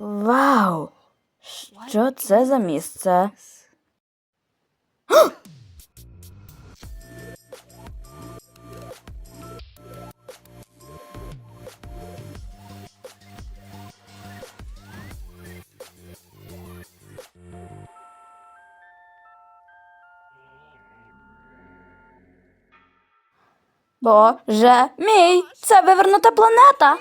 Вау! Що це за місце? Боже мій, це вивернута планета.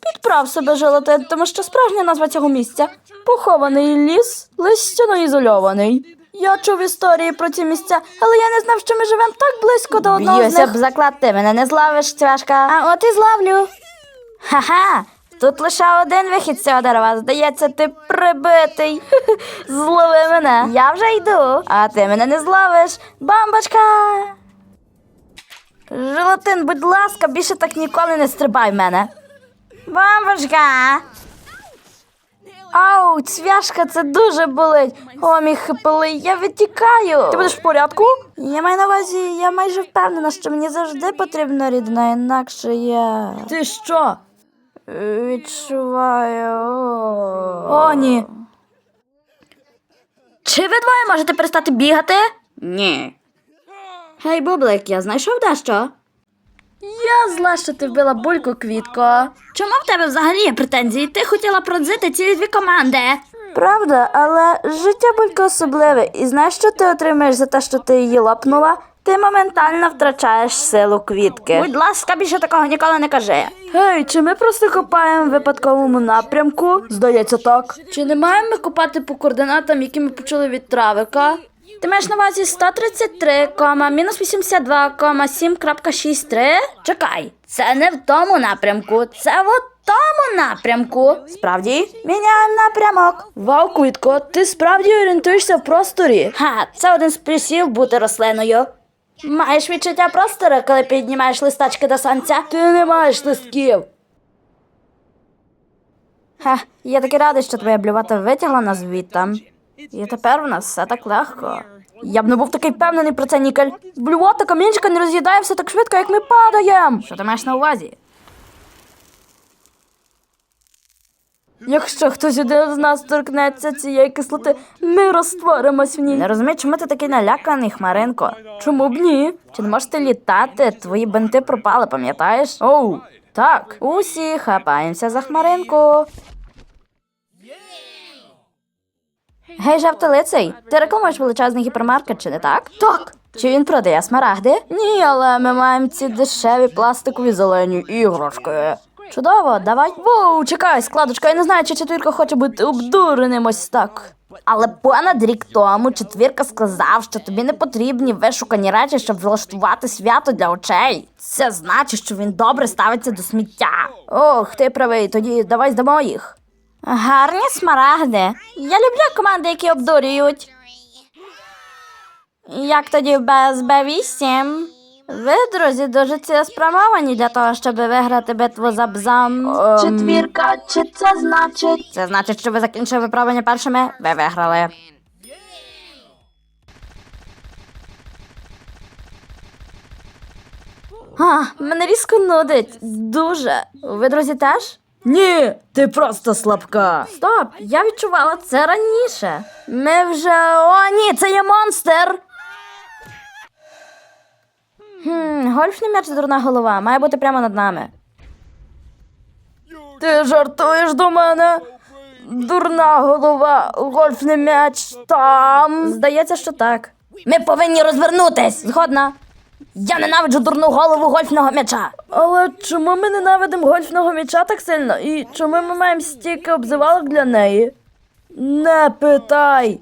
Підправ себе желатин, тому що справжня назва цього місця похований ліс, листяно ізольований. Я чув історії про ці місця, але я не знав, що ми живемо так близько до одного з них. б заклад, ти мене не зловиш, цвяшка. А от і зловлю. Ха-ха! Тут лише один вихід з цього дерева. Здається, ти прибитий. Злови мене. Я вже йду, а ти мене не зловиш. Бамбочка! Желатин, будь ласка, більше так ніколи не стрибай в мене. Бамбочка! Ау, цвяшка, це дуже болить. О, мій хипелий, я відтікаю. Ти будеш в порядку? Я маю на увазі, я майже впевнена, що мені завжди потрібна рідна, інакше я Ти що? відчуваю. О, ні. Чи ви двоє можете перестати бігати? Ні. Гей, Бублик, я знайшов дещо. Я зла, що ти вбила бульку квітко. Чому в тебе взагалі є претензії? Ти хотіла пронзити цілі дві команди. Правда, але життя булька особливе, і знаєш, що ти отримаєш за те, що ти її лопнула? Ти моментально втрачаєш силу квітки. Будь ласка, більше такого ніколи не кажи. Гей, чи ми просто копаємо в випадковому напрямку? Здається, так. Чи не маємо ми копати по координатам, які ми почули від травика? Ти маєш на увазі 133, мінус 82,7.63? Чекай, це не в тому напрямку, це в тому напрямку. Справді? Міняємо напрямок. Вау, квітко, ти справді орієнтуєшся в просторі. Ха, це один з плюсів бути рослиною. Маєш відчуття простору, коли піднімаєш листочки до сонця? Ти не маєш листків. Ха, я таки радий, що твоя блювата витягла нас звідти. І тепер в нас все так легко. Я б не був такий впевнений про це, Нікель. Блювота камінчика не роз'їдає все так швидко, як ми падаємо. Що ти маєш на увазі? Якщо хтось один з нас торкнеться цієї кислоти, ми розтворимось в ній. Не розумію, чому ти такий наляканий, Хмаринко. Чому б ні? Чи не можеш ти літати? Твої бенти пропали, пам'ятаєш? Оу, так. Усі хапаємося за хмаринку. Гей, жовтолицей, ти рекламуєш величезний гіпермаркет, чи не так? Так. Чи він продає смарагди? Ні, але ми маємо ці дешеві пластикові зелені іграшки. Чудово, давай. Воу, чекай, складочка, я не знаю, чи четвірка хоче бути обдуреним ось так. Але понад рік тому четвірка сказав, що тобі не потрібні вишукані речі, щоб влаштувати свято для очей. Це значить, що він добре ставиться до сміття. Ох, ти правий, тоді давай здамо їх. Гарні смарагди. Я люблю команди, які обдурюють. Як тоді без Б8? Ви, друзі, дуже цілеспрямовані для того, щоб виграти битву за бзам. Четвірка, чи це значить? Це значить, що ви закінчили виправлення першими, ви виграли. А, мене різко нудить. Дуже. Ви, друзі, теж? Ні, ти просто слабка. Стоп, я відчувала це раніше. Ми вже. О, ні, це є монстр. Хм, гольфний м'яч дурна голова, має бути прямо над нами. Ти жартуєш до мене? Дурна голова, гольфний м'яч там. Здається, що так. Ми повинні розвернутись. Згодна. Я ненавиджу дурну голову гольфного м'яча. Але чому ми ненавидимо гольфного м'яча так сильно? І чому ми маємо стільки обзивалок для неї? Не питай.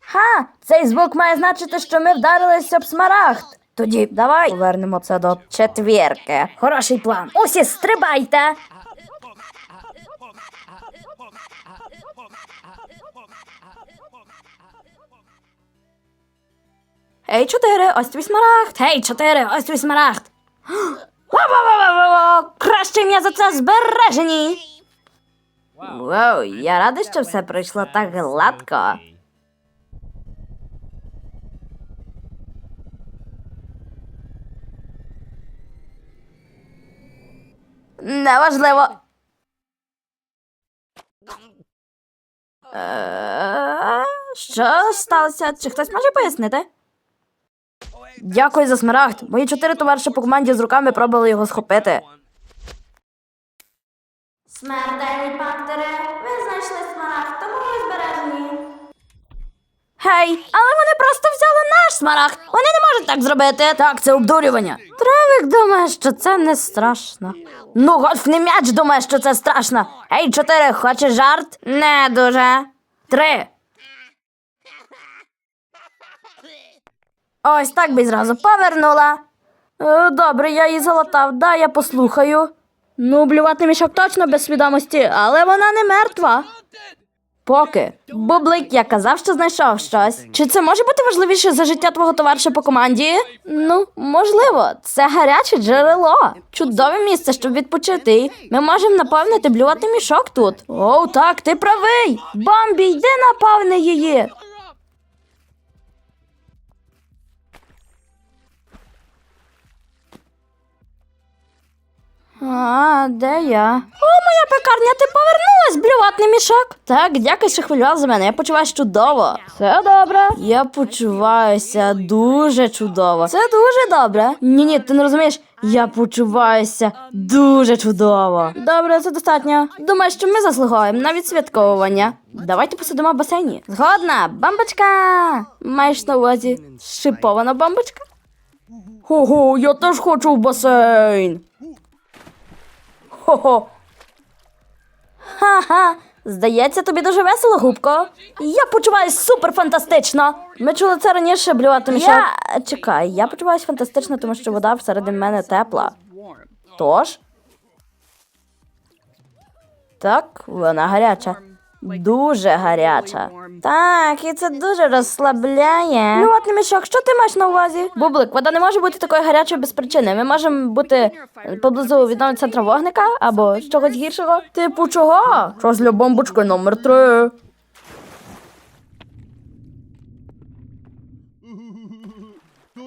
Ха, цей звук має значити, що ми вдарилися об смарагд. Тоді давай повернемо це до четвірки. Хороший план. Усі стрибайте. Ей, чотири, ось твій смарагд. Гей, чотири, ось твій смарагд. Краще ім'я за це збережені. Вау, я рада, що все пройшло так гладко. Неважливо. Е, Що сталося? Чи хтось може пояснити? Дякую за смарагд. Мої чотири товариші по команді з руками пробували його схопити. Смертельні пантере, ви знайшли смарагд, тому ви збережені. Гей, але вони просто взяли наш смарагд. Вони не можуть так зробити. Так, це обдурювання. Травик думає, що це не страшно. Ну, гольфний м'яч думає, що це страшно. Ей, чотири, хочеш жарт? Не дуже. Три. Ось так би зразу повернула. Е, Добре, я її залатав, да, я послухаю. Ну, блювати мішок точно без свідомості, але вона не мертва. Поки. Бублик, я казав, що знайшов щось. Чи це може бути важливіше за життя твого товариша по команді? Ну, можливо, це гаряче джерело. Чудове місце, щоб відпочити. Ми можемо наповнити блювати мішок тут. Оу, так, ти правий. Бамбі, йди наповни її. А, де я? О, моя пекарня, ти повернулась, блюватний мішок. Так, дякую, що хвилював за мене. Я почуваюся чудово. Все добре. Я почуваюся дуже чудово. Це дуже добре. Ні, ні, ти не розумієш. Я почуваюся дуже чудово. Добре, це достатньо. Думаю, що ми заслуговуємо на відсвятковування. Давайте посидимо в басейні. Згодна, бамбочка. Маєш на увазі шипована бамбочка? Хо-хо, я теж хочу в басейн. Хо-хо. Ха-ха. Здається, тобі дуже весело, губко. Я почуваюсь супер фантастично. Ми чули це раніше, блювати мішок. Я... Чекай, я почуваюсь фантастично, тому що вода всередині мене тепла. Тож. Так, вона гаряча. Дуже гаряча. Так, і це дуже розслабляє. Блюватний мішок, що ти маєш на увазі? Бублик, вода не може бути такою гарячою без причини. Ми можемо бути поблизу відомого центру вогника або чогось гіршого. Типу чого? Щось для бомбочки номер три.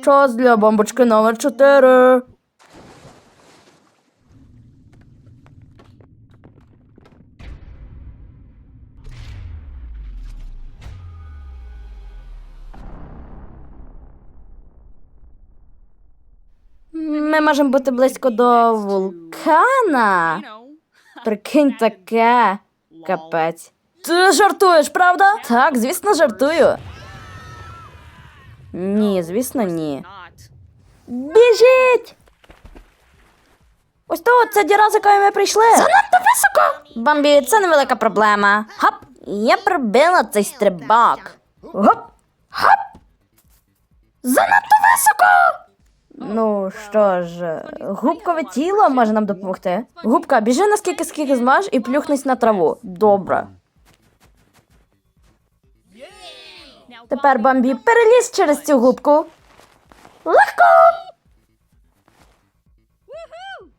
Час для бомбочки номер 4. Ми можемо бути близько до вулкана. Прикинь таке. Капець. Ти жартуєш, правда? Так, звісно, жартую. Ні, звісно, ні. Біжіть! Ось тут ця діра, з якої ми прийшли. Занадто високо. Бамбі, це невелика проблема. Хоп! Я пробила цей стрибок. Гоп! Хоп! Занадто високо! Ну що ж, губкове тіло може нам допомогти. Губка, біжи наскільки скільки зможеш і плюхнись на траву. Добре. Тепер Бамбі переліз через цю губку. Легко.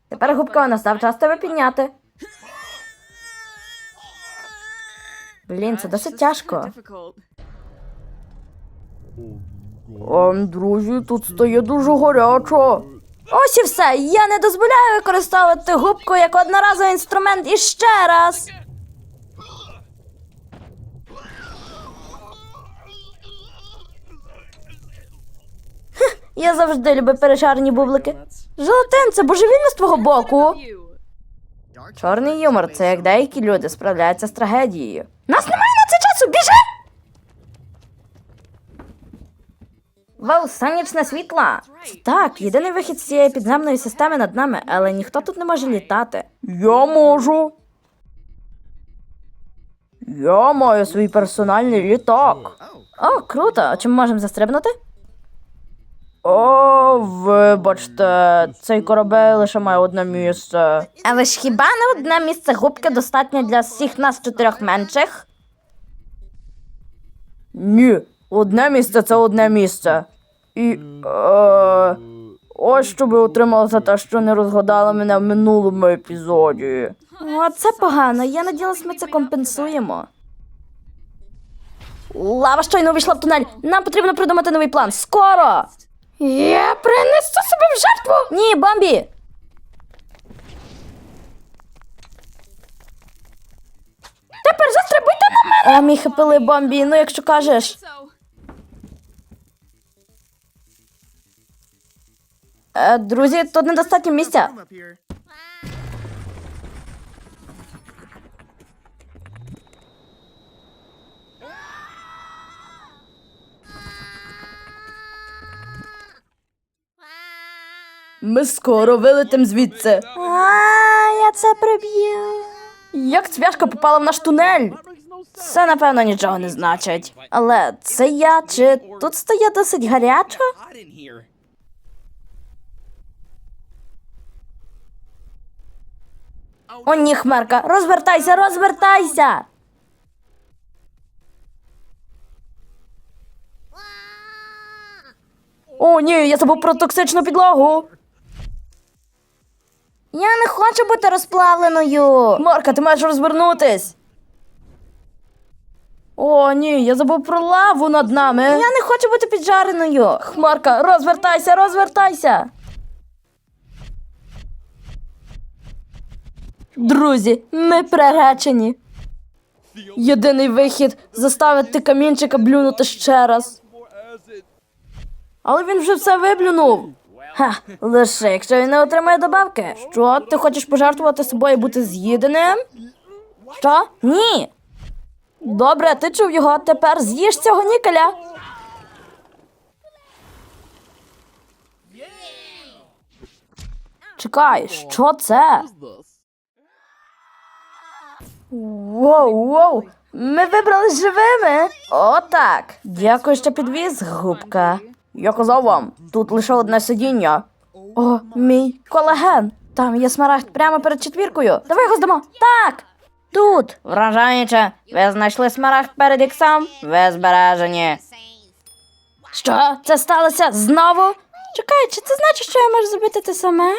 Тепер губка настав час тебе підняти. Блін, це досить тяжко. Ем, друзі, тут стає дуже гарячо. Ось і все. Я не дозволяю використовувати губку як одноразовий інструмент іще раз. Хех, Я завжди любив перешарені бублики. Желатин, це божевільно з твого боку. Чорний юмор це як деякі люди справляються з трагедією. Нас немає на це часу, біжи! Вау, сонячне світло! Так, єдиний вихід з цієї підземної системи над нами, але ніхто тут не може літати. Я можу. Я маю свій персональний літак. О, круто! А чим можемо застрибнути? О, вибачте, цей корабель лише має одне місце. Але ж хіба не одне місце губки достатньо для всіх нас чотирьох менших? Ні, одне місце це одне місце. І е, ось що би отримала за те, що не розгадала мене в минулому епізоді. Ну, а це погано. Я надіялась, ми це компенсуємо. Лава щойно увійшла в тунель. Нам потрібно придумати новий план. Скоро! Я принесу себе в жертву! Ні, бомбі! Тепер застрибуйте на мене! Ем, О, мій хапили бомбі, ну якщо кажеш. Е, друзі, тут недостатньо місця. Ми скоро вилетим звідси. А, я це приб'ю. Як цвяшка попала в наш тунель? Це, напевно, нічого не значить. Але це я чи тут стає досить гарячо? О, ні, хмарка, розвертайся, розвертайся. О, ні, я забув про токсичну підлогу. Я не хочу бути розплавленою. Марка, ти маєш розвернутись. О, ні, я забув про лаву над нами. Я не хочу бути піджареною. Хмарка, розвертайся, розвертайся. Друзі, ми приречені. Єдиний вихід заставити камінчика блюнути ще раз. Але він вже все виблюнув. Ха, лише якщо він не отримає добавки. Що, ти хочеш пожертвувати собою і бути з'їденим? Що? Ні. Добре, ти чув його, тепер з'їж цього нікеля. Чекай, що це? Воу, воу, ми вибрались живими. Отак. Дякую, що підвіз, губка. Я казав вам, тут лише одне сидіння. О, мій колаген. Там є смарагд прямо перед четвіркою. Давай його здамо. Так. Тут. Вражаюче. Ви знайшли смарагд перед іксом? Ви збережені. Що? Це сталося знову? Чекай, чи це значить, що я можу зробити те саме?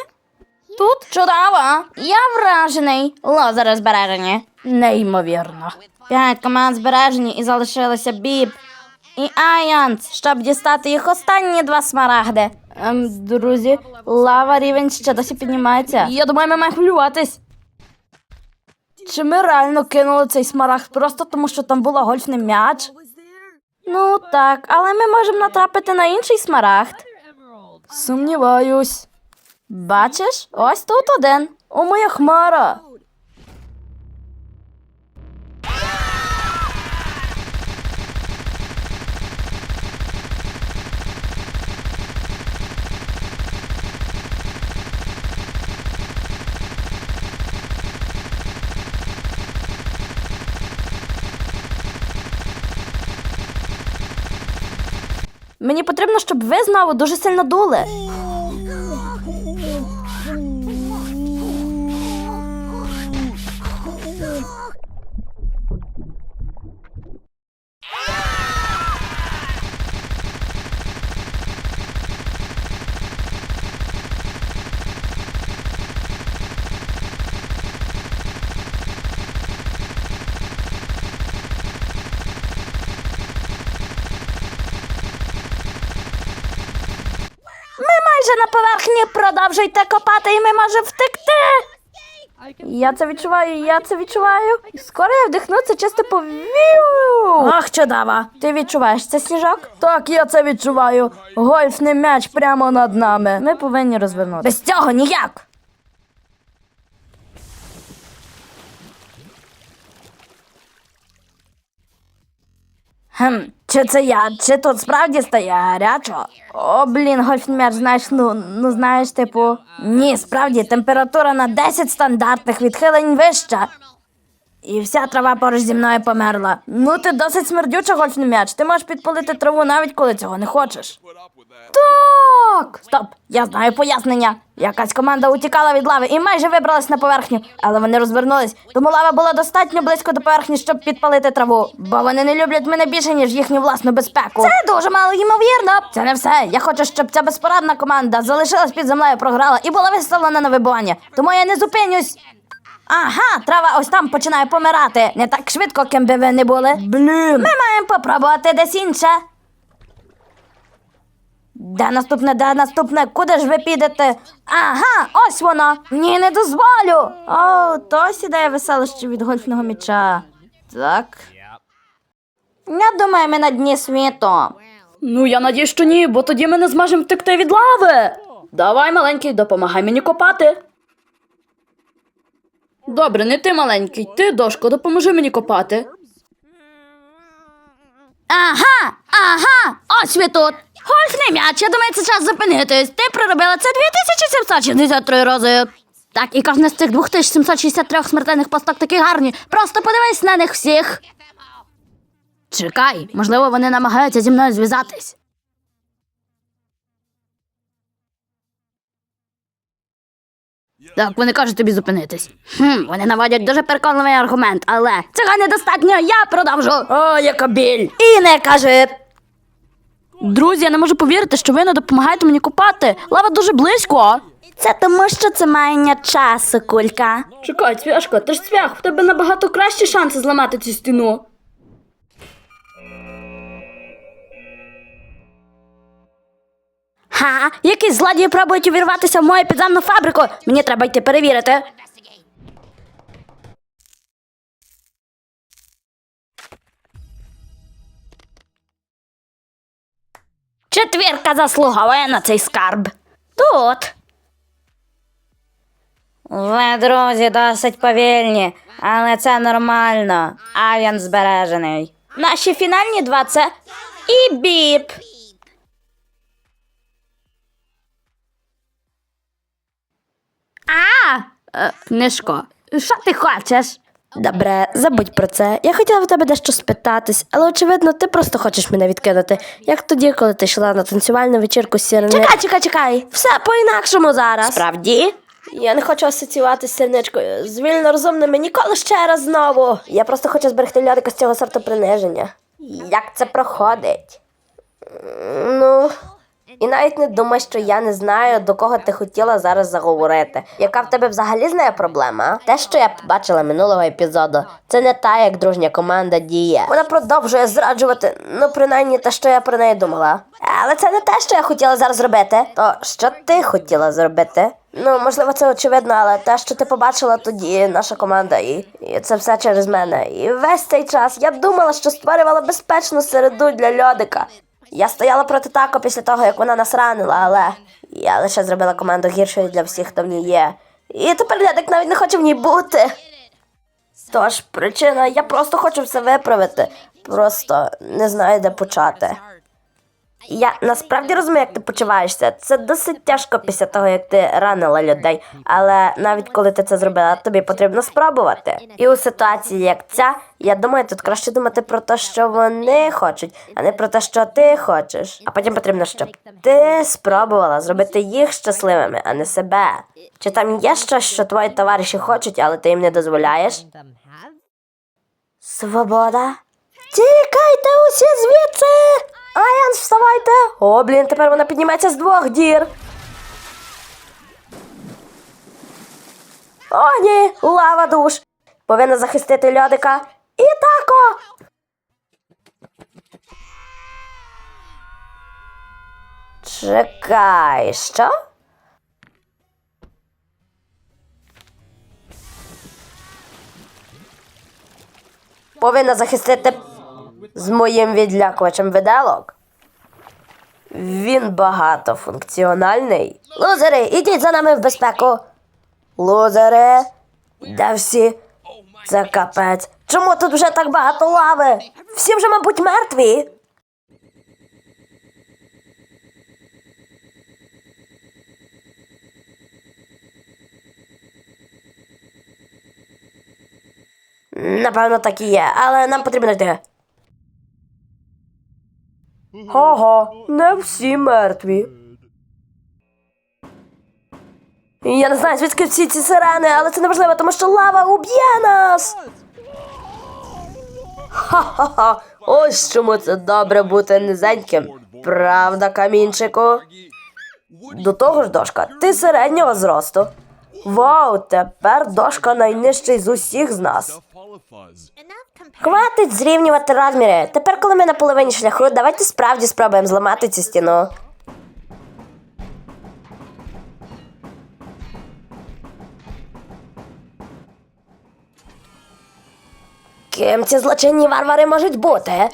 Тут чудово. Я вражений. Лозери збережені. Неймовірно. П'ять команд збережені і залишилося Біб і Айанс, щоб дістати їх останні два смарагди. Ем, друзі, лава рівень ще досі піднімається. Я думаю, ми маємо хвилюватись. Чи ми реально кинули цей смарагд просто тому, що там була гольфний м'яч? Ну так, але ми можемо натрапити на інший смарагд. Сумніваюсь. Бачиш, ось тут один. О, моя хмара. Мені потрібно, щоб ви знову дуже сильно дули. Майже на поверхні продовжуйте копати, і ми можемо втекти. Я це відчуваю, я це відчуваю. Скоро я вдихну це чисто повію. Ах, чудово. Ти відчуваєш це сніжок? Так, я це відчуваю. Гольфний м'яч прямо над нами. Ми повинні розвернути. Без цього ніяк. Хм, чи це я, чи тут справді стає гарячо? О, блін, гольфмер, знаєш, ну, ну знаєш, типу. Ні, справді, температура на 10 стандартних відхилень вища. І вся трава поруч зі мною померла. Ну, ти досить смердюча гольфний м'яч. Ти можеш підпалити траву навіть коли цього не хочеш. Так! Стоп! Я знаю пояснення. Якась команда утікала від лави і майже вибралась на поверхню, але вони розвернулись, тому лава була достатньо близько до поверхні, щоб підпалити траву. Бо вони не люблять мене більше, ніж їхню власну безпеку. Це дуже мало ймовірно. Це не все. Я хочу, щоб ця безпорадна команда залишилась під землею, програла і була виставлена на вибування. Тому я не зупинюсь. Ага, трава ось там починає помирати. Не так швидко, ким би ви не були. Блін. Ми маємо попробувати десь інше. Де наступне, де наступне? Куди ж ви підете? Ага, ось воно. Ні, не дозволю. О, то ось ідея веселощі від гольфного м'яча. Так. Я думаю, ми на дні світу. Ну, я надію, що ні, бо тоді ми не зможемо втекти від лави. Давай, маленький, допомагай мені копати. Добре, не ти маленький, ти, дошко, допоможи мені копати. Ага, ага, ось ви тут. Гольфний м'яч, я думаю, це час зупинитись. Ти проробила це 2763 рази. Так, і кожна з цих 2763 смертельних посток такі гарні. Просто подивись на них всіх. Чекай, можливо, вони намагаються зі мною зв'язатись. Так, вони кажуть тобі зупинитись. Хм, вони наводять дуже переконливий аргумент, але цього недостатньо, я продовжу. О, яка біль! І не кажи. Друзі, я не можу повірити, що ви не допомагаєте мені копати. Лава дуже близько. Це тому, що це маяння часу, кулька. Чекай, цвяшко, ти ж цвях, в тебе набагато кращі шанси зламати цю стіну. Ха, якісь злодії пробують увірватися в мою підземну фабрику. Мені треба йти перевірити. Четвірка заслуговує на цей скарб. Тут. Ви, друзі, досить повільні, але це нормально. А він збережений. Наші фінальні два це і біп. Книжко, що ти хочеш? Добре, забудь про це. Я хотіла в тебе дещо спитатись, але очевидно, ти просто хочеш мене відкинути. Як тоді, коли ти йшла на танцювальну вечірку з сірни... Чекай, чекай, чекай. Все по-інакшому зараз. Правді? Я не хочу асоціюватися з сірничкою. З вільно розумними ніколи ще раз знову. Я просто хочу зберегти льодика з цього сорту приниження. Як це проходить? Ну. І навіть не думай, що я не знаю, до кого ти хотіла зараз заговорити. Яка в тебе взагалі з нею проблема? Те, що я побачила минулого епізоду, це не та, як дружня команда діє. Вона продовжує зраджувати, ну принаймні те, що я про неї думала. Але це не те, що я хотіла зараз зробити. То що ти хотіла зробити? Ну, можливо, це очевидно, але те, що ти побачила тоді, наша команда, і, і це все через мене. І весь цей час я думала, що створювала безпечну середу для льодика. Я стояла проти тако після того, як вона нас ранила, але я лише зробила команду гіршою для всіх, хто в ній є. І тепер лядик навіть не хоче в ній бути. Тож, причина, я просто хочу все виправити. Просто не знаю, де почати. Я насправді розумію, як ти почуваєшся. Це досить тяжко після того, як ти ранила людей. Але навіть коли ти це зробила, тобі потрібно спробувати. І у ситуації, як ця, я думаю, тут краще думати про те, що вони хочуть, а не про те, що ти хочеш. А потім потрібно, щоб ти спробувала зробити їх щасливими, а не себе. Чи там є щось, що твої товариші хочуть, але ти їм не дозволяєш? Свобода. Тікайте усі звідси! Айанс, вставайте! О, блін, тепер вона підніметься з двох дір. О, ні, лава душ. Повинна захистити льодика. І тако. Чекай, що? Повинна захистити з моїм відлякувачем виделок. Він багатофункціональний. Лузери, ідіть за нами в безпеку. Лузери, де всі? Це капець. Чому тут вже так багато лави? Всі вже, мабуть, мертві. Напевно, так і є, але нам потрібно йти. Ага, не всі мертві. Я не знаю, звідки всі ці сирени, але це неважливо, тому що лава уб'є нас. Ха-ха-ха. Ось чому це добре бути низеньким. Правда, камінчику? До того ж, дошка, ти середнього зросту. Вау, тепер дошка найнижчий з усіх з нас. Хватить зрівнювати розміри. Тепер, коли ми на половині шляху, давайте справді спробуємо зламати цю стіну. Ким ці злочинні варвари можуть бути?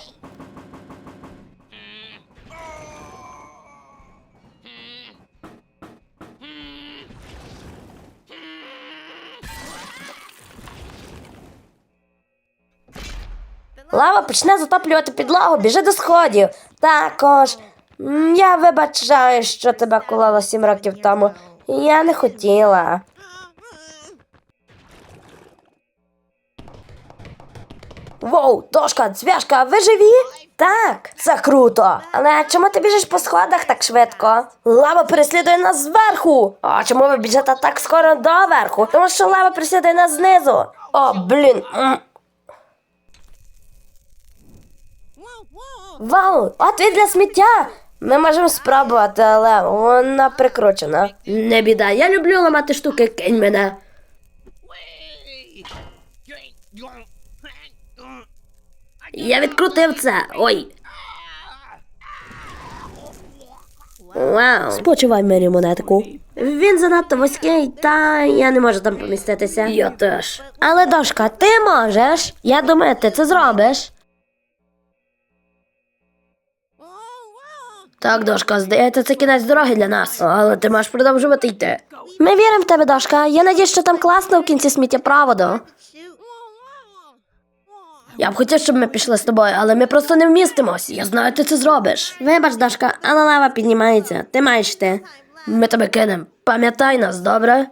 Лава почне затоплювати підлогу, біжи до сходів. Також. Я вибачаю, що тебе колола сім років тому. Я не хотіла. Воу, Тошка, цвяшка, ви живі? Так, це круто. Але чому ти біжиш по сходах так швидко? Лава переслідує нас зверху. А чому ви біжите так скоро доверху? Тому що лава переслідує нас знизу. О, блін. Вау, отвіт для сміття. Ми можемо спробувати, але вона прикручена. Не біда, я люблю ламати штуки, кинь мене. Я відкрутив це. Ой. Вау. Спочивай мені монетку. Він занадто вузький, та я не можу там поміститися. Я теж. Але дошка, ти можеш. Я думаю, ти це зробиш. Так, дошка, здається, це кінець дороги для нас. Але ти маєш продовжувати йти. Ми віримо в тебе, дошка. Я надію, що там класно в кінці сміттєпроводу. Я б хотів, щоб ми пішли з тобою, але ми просто не вмістимось. Я знаю, ти це зробиш. Вибач, дошка, але лава піднімається. Ти маєш ти. Ми тебе кинемо. Пам'ятай нас, добре?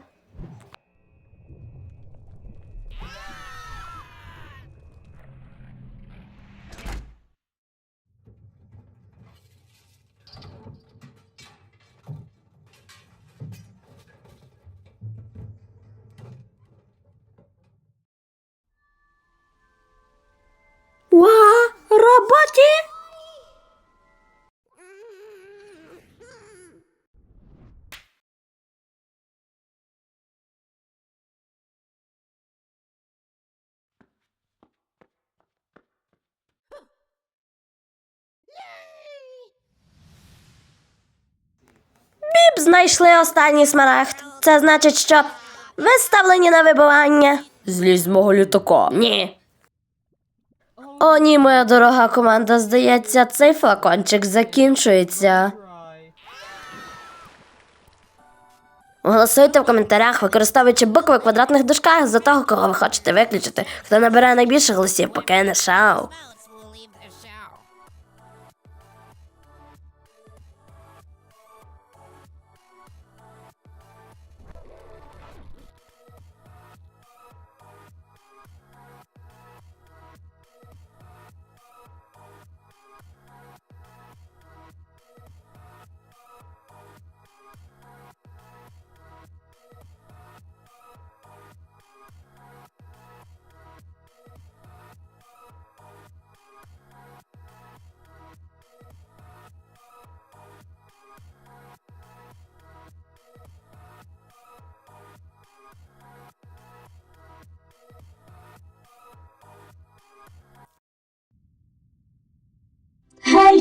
Знайшли останній смарагд. Це значить, що виставлені на вибивання. Злізь з мого літака. Ні. О, ні, моя дорога команда, здається, цей флакончик закінчується. Голосуйте в коментарях, використовуючи букви в квадратних дужках за того, кого ви хочете виключити. Хто набере найбільше голосів, покине шоу.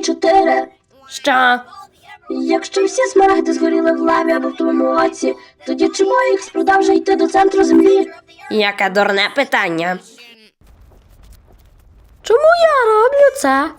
Чотири! Що? Якщо всі смарагди згоріли в лаві або в тому оці, тоді чому їх спродав вже йти до центру землі? Яке дурне питання. Чому я роблю це?